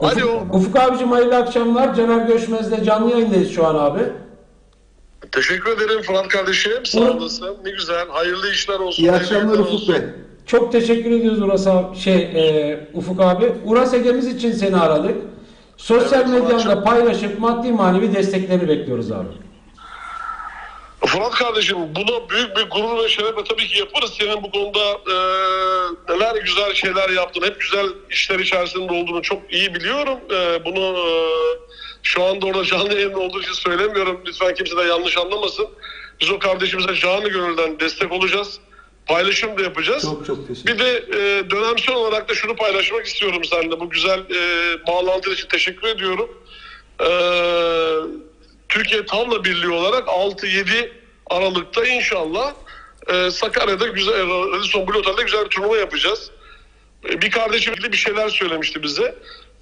Alo. Ufuk abicim hayırlı akşamlar. Caner Göçmez'de canlı yayındayız şu an abi. Teşekkür ederim Fırat kardeşim. Sağ Buyur. olasın. Ne güzel. Hayırlı işler olsun. İyi hayırlı akşamlar günler Ufuk olsun. Bey. Çok teşekkür ediyoruz Uras abi, şey e, Ufuk abi. Uras Ege'miz için seni aradık. Sosyal Evet, medyanda paylaşıp maddi manevi desteklerini bekliyoruz abi. Fırat kardeşim bunu büyük bir gurur ve şerefle tabii ki yaparız. Senin bu konuda e, neler güzel şeyler yaptın. Hep güzel işler içerisinde olduğunu çok iyi biliyorum. E, bunu e, şu anda orada canlı yayında olduğu için söylemiyorum. Lütfen kimse de yanlış anlamasın. Biz o kardeşimize canı gönülden destek olacağız. Paylaşım da yapacağız. Çok çok teşekkür Bir de e, dönemsel olarak da şunu paylaşmak istiyorum seninle. Bu güzel e, bağlantı için teşekkür ediyorum. E, Türkiye Tavla Birliği olarak 6-7 Aralık'ta inşallah e, Sakarya'da güzel, Radisson Blue Otel'de güzel bir turnuva yapacağız. E, bir kardeşim bir şeyler söylemişti bize.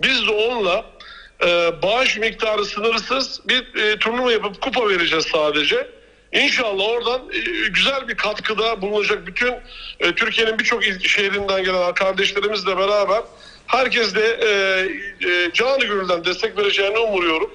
Biz de onunla e, bağış miktarı sınırsız bir e, turnuva yapıp kupa vereceğiz sadece. İnşallah oradan e, güzel bir katkıda bulunacak bütün e, Türkiye'nin birçok şehrinden gelen kardeşlerimizle beraber herkes de e, e, canı gönülden destek vereceğini umuyorum.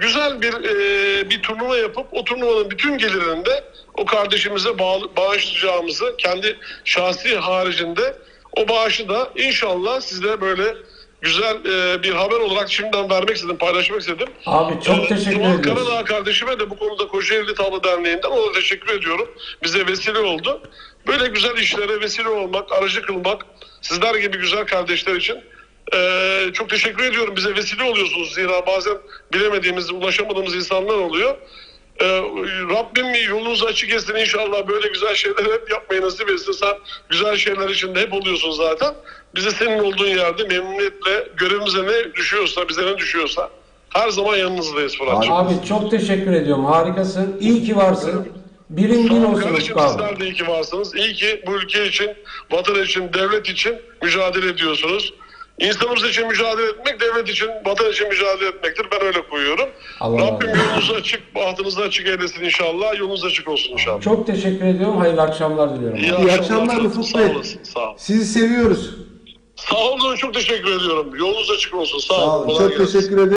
Güzel bir e, bir turnuva yapıp o turnuvanın bütün gelirini de o kardeşimize bağlı, bağışlayacağımızı kendi şahsi haricinde o bağışı da inşallah size böyle güzel e, bir haber olarak şimdiden vermek istedim, paylaşmak istedim. Abi çok Ee, teşekkür ediyoruz. Karadağ kardeşime de bu konuda Kocaeli Tavla Derneği'nden ona teşekkür ediyorum. Bize vesile oldu. Böyle güzel işlere vesile olmak, aracı kılmak sizler gibi güzel kardeşler için ee, çok teşekkür ediyorum. Bize vesile oluyorsunuz. Zira bazen bilemediğimiz, ulaşamadığımız insanlar oluyor. Ee, Rabbim yolunuzu açık etsin inşallah böyle güzel şeyler hep yapmayı nasip etsin. Sen güzel şeyler içinde hep oluyorsun zaten. Bize senin olduğun yerde memnuniyetle görevimize ne düşüyorsa, bize ne düşüyorsa her zaman yanınızdayız Fırat'cığım. Abi çok teşekkür ediyorum. Harikasın. İyi ki varsın. Birin bin olsun kardeşim sizler de iyi ki varsınız. İyi ki bu ülke için, vatan için, devlet için mücadele ediyorsunuz. İnsanımız için mücadele etmek, devlet için, vatan için mücadele etmektir. Ben öyle koyuyorum. Allah Rabbim Allah. yolunuzu açık, bahtınızı açık eylesin inşallah. Yolunuz açık olsun inşallah. Çok teşekkür ediyorum. Hayırlı akşamlar diliyorum. İyi, İyi akşamlar Ufuk Sağ Bey. olasın. Sağ ol. Sizi seviyoruz. Sağ olun. Çok teşekkür ediyorum. Yolunuz açık olsun. Sağ, Sağ olun. olun. Çok gelsin. teşekkür ederim.